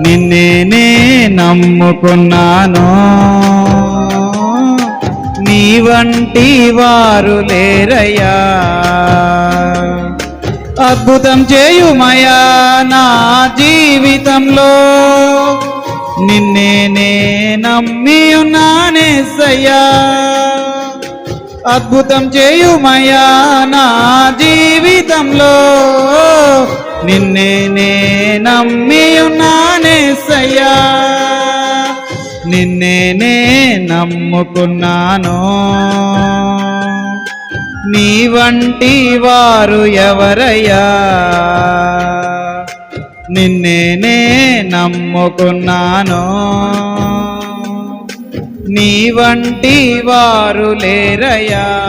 నిన్నే నమ్ముకున్నాను. నీ వంటి వారు లేరయ్యా. అద్భుతం చేయుమయా నా జీవితంలో. నిన్నే నే నమ్మి ఉన్నానేసయ్యా అద్భుతం చేయుమయా నా జీవితంలో. నిన్నే నే నమ్మి ఉన్నానేసయ్యా నిన్నే నే నమ్ముకున్నాను. నీ వంటి వారు ఎవరయ్యా? నిన్నే నే నమ్ముకున్నాను. నీ వంటి వారు లేరయ్యా.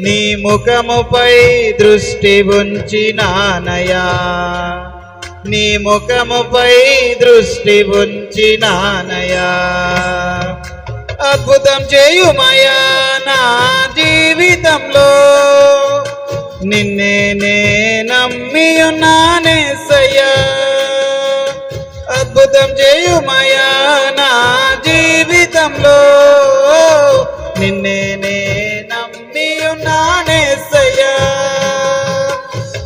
నీ ముఖముపై దృష్టి ఉంచి నానయా నీ ముఖముపై దృష్టి ఉంచి నానయా అద్భుతం చేయుమయా నా జీవితంలో. నిన్నే నే నమ్మి ఉన్నానేసయ్యా అద్భుతం చేయుమయా నా జీవితంలో.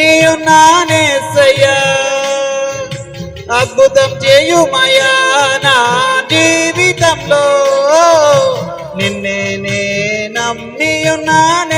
నమ్మి ఉన్నానేసయ్యా అద్భుతం చేయుమయా నా జీవితంలో. నిన్నే నే నమ్మి ఉన్నానే